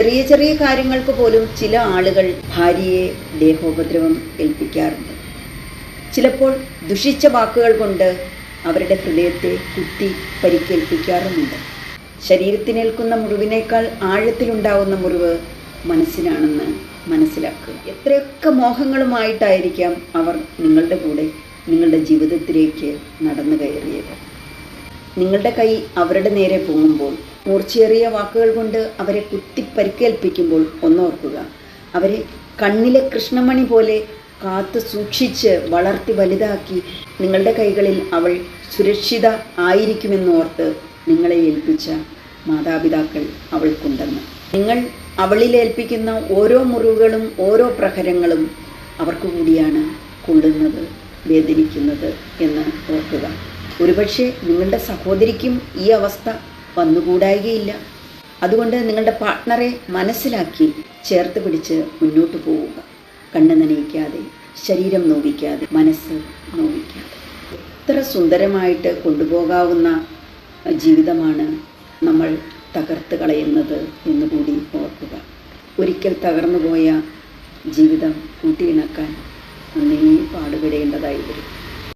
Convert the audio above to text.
ചെറിയ ചെറിയ കാര്യങ്ങൾക്ക് പോലും ചില ആളുകൾ ഭാര്യയെ ദേഹോപദ്രവം ഏൽപ്പിക്കാറുണ്ട്. ചിലപ്പോൾ ദുഷിച്ച വാക്കുകൾ കൊണ്ട് അവരുടെ ഹൃദയത്തെ കുത്തി പരിക്കേൽപ്പിക്കാറുമുണ്ട്. ശരീരത്തിനേൽക്കുന്ന മുറിവിനേക്കാൾ ആഴത്തിലുണ്ടാവുന്ന മുറിവ് മനസ്സിനാണെന്ന് മനസ്സിലാക്കുക. എത്രയൊക്കെ മോഹങ്ങളുമായിട്ടായിരിക്കാം അവർ നിങ്ങളുടെ കൂടെ നിങ്ങളുടെ ജീവിതത്തിലേക്ക് നടന്നു കയറിയത്. നിങ്ങളുടെ കൈ അവരുടെ നേരെ പൊങ്ങുമ്പോൾ മൂർച്ചയേറിയ വാക്കുകൾ കൊണ്ട് അവരെ കുത്തി പരിക്കേൽപ്പിക്കുമ്പോൾ ഒന്നോർക്കുക അവരെ കണ്ണിലെ കൃഷ്ണമണി പോലെ കാത്തു സൂക്ഷിച്ച് വളർത്തി വലുതാക്കി നിങ്ങളുടെ കൈകളിൽ അവൾ സുരക്ഷിത ആയിരിക്കുമെന്നോർത്ത് നിങ്ങളെ ഏൽപ്പിച്ച മാതാപിതാക്കൾ അവൾക്കുണ്ടെന്ന്. നിങ്ങൾ അവളിൽ ഏൽപ്പിക്കുന്ന ഓരോ മുറിവുകളും ഓരോ പ്രഹരങ്ങളും അവർക്ക് കൂടിയാണ് കൊള്ളുന്നത് വേദനിക്കുന്നത് എന്ന് ഓർക്കുക. ഒരുപക്ഷെ നിങ്ങളുടെ സഹോദരിക്കും ഈ അവസ്ഥ വന്നുകൂടായികയില്ല. അതുകൊണ്ട് നിങ്ങളുടെ പാർട്ട്ണറെ മനസ്സിലാക്കി ചേർത്ത് പിടിച്ച് മുന്നോട്ട് പോവുക. കണ്ണ് നനയിക്കാതെ ശരീരം നോവിക്കാതെ മനസ്സ് നോവിക്കാതെ. എത്ര സുന്ദരമായിട്ട് കൊണ്ടുപോകാവുന്ന ജീവിതമാണ് നമ്മൾ തകർത്ത് കളയുന്നത് എന്നുകൂടി ഓർക്കുക. ഒരിക്കൽ തകർന്നു പോയ ജീവിതം കൂട്ടിയിണക്കാൻ നന്നേ പാടുപെടേണ്ടതായി വരും.